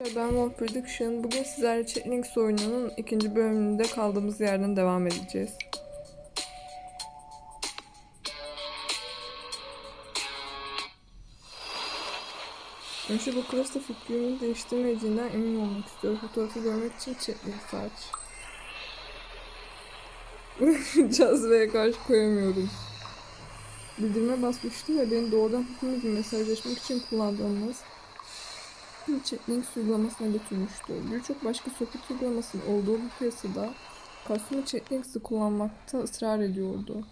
Ben Wolf Prediction. Bugün sizlerle Chatlink oyununun ikinci bölümünde kaldığımız yerden devam edeceğiz. Önce bu klasta fikrimi değiştirmeyeceğinden emin olmak istiyorum. Fotoğrafı görmek için Chatlink aç. Cazibeye karşı koyamıyorum. Bildirime basmıştım ve beni doğrudan hepimiz mesajlaşmak için kullandığımız Chatlink uygulamasına götürmüştü. Birçok başka sohbet uygulamasının olduğu bu piyasada Kasuma Chatlinks'i kullanmakta ısrar ediyordu.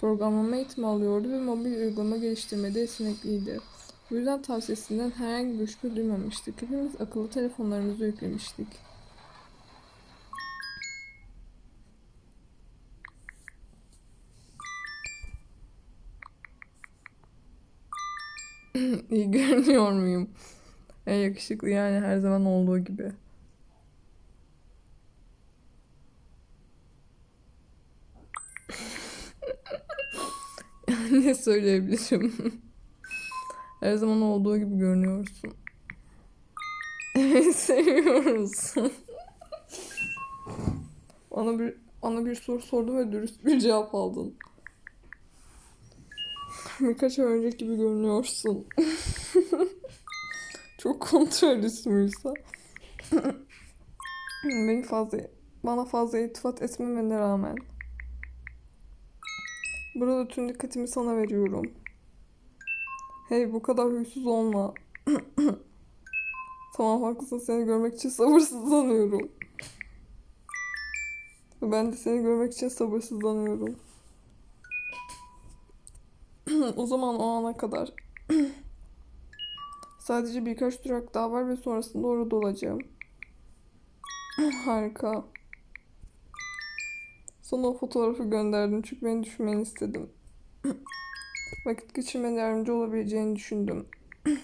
Programlama eğitimi alıyordu ve mobil uygulama geliştirmede yetenekliydi. Bu yüzden tavsiyesinden herhangi bir şüphe duymamıştık. Hepimiz akıllı telefonlarımızı yüklemiştik. İyi görünüyor muyum? En yakışıklı yani her zaman olduğu gibi. ne söyleyebilirim? her zaman olduğu gibi görünüyorsun. Evet seviyoruz. Bana bir bana bir soru sordun ve dürüst bir cevap aldın. Birkaç ay önceki gibi görünüyorsun. Çok kontrol müyse? Beni fazla bana fazla iltifat etmemene rağmen burada tüm dikkatimi sana veriyorum. Hey bu kadar huysuz olma. tamam haklısın seni görmek için sabırsızlanıyorum. Ben de seni görmek için sabırsızlanıyorum. o zaman o ana kadar Sadece birkaç durak daha var ve sonrasında orada olacağım. Harika. Sana o fotoğrafı gönderdim çünkü beni düşünmeni istedim. Vakit geçirmene yardımcı olabileceğini düşündüm.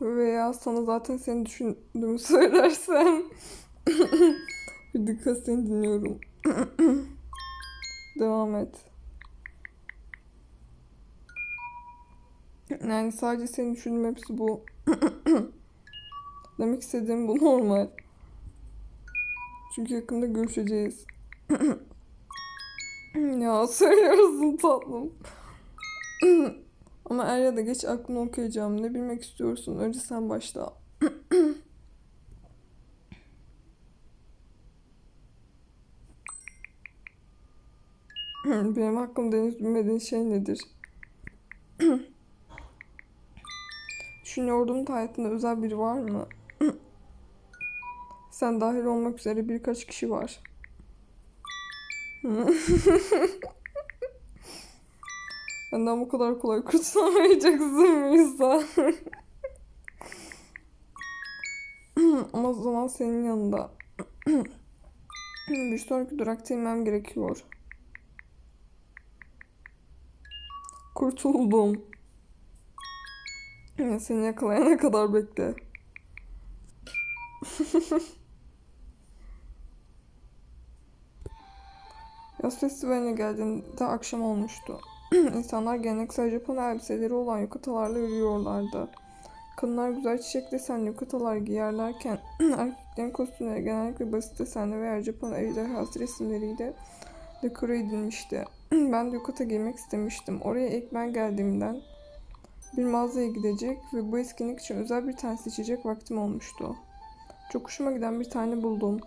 Veya sana zaten seni düşündüğümü söylersem. Bir dikkat seni dinliyorum. Devam et. Yani sadece seni düşündüğüm hepsi bu. Demek istediğim bu normal. Çünkü yakında görüşeceğiz. ya söylüyorsun tatlım. Ama er ya da geç aklını okuyacağım. Ne bilmek istiyorsun? Önce sen başla. Benim hakkımda henüz bilmediğin şey nedir? Düşünüyordum da hayatında özel biri var mı? Sen dahil olmak üzere birkaç kişi var. Benden bu kadar kolay kurtulamayacaksın Mirza. Ama o zaman senin yanında. bir sonraki durakta inmem gerekiyor. Kurtuldum. Seni yakalayana kadar bekle. Yaz festivaline geldiğinde akşam olmuştu. İnsanlar geleneksel Japon elbiseleri olan yukatalarla yürüyorlardı. Kadınlar güzel çiçek desenli yukatalar giyerlerken erkeklerin kostümleri genellikle basit desenli veya Japon ejderhası resimleriyle dekore edilmişti. ben de yukata giymek istemiştim. Oraya ilk ben geldiğimden bir mağazaya gidecek ve bu etkinlik için özel bir tane seçecek vaktim olmuştu. Çok hoşuma giden bir tane buldum.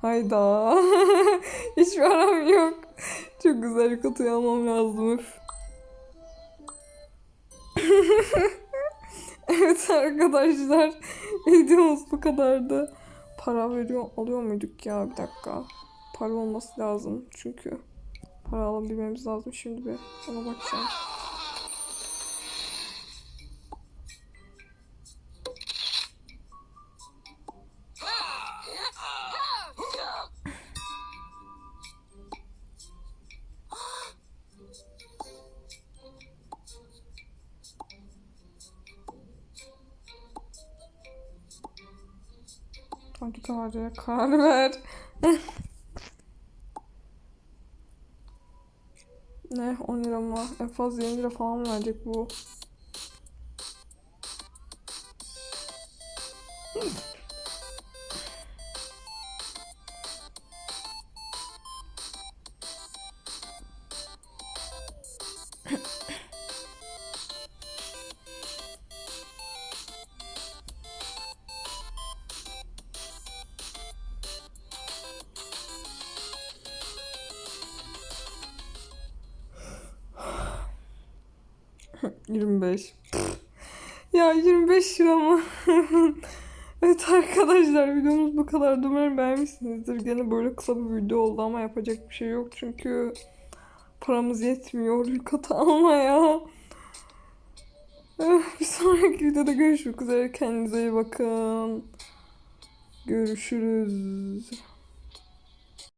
Hayda. Hiçbir aram yok. Çok güzel bir kutuyu almam lazım. Evet arkadaşlar. Videomuz bu kadardı. Para veriyor, alıyor muyduk ya? Bir dakika. Para olması lazım çünkü. Para alabilmemiz lazım. Şimdi bir ona bakacağım. Hadi karar, karar ver. ne 10 lira mı? En fazla 20 lira falan verecek bu? Yirmi beş. Ya 25 lira mı? evet arkadaşlar videomuz bu kadar. Umarım beğenmişsinizdir. Gene böyle kısa bir video oldu ama yapacak bir şey yok. Çünkü paramız yetmiyor yukata almaya. Eh, Bir sonraki videoda görüşmek üzere. Kendinize iyi bakın. Görüşürüz.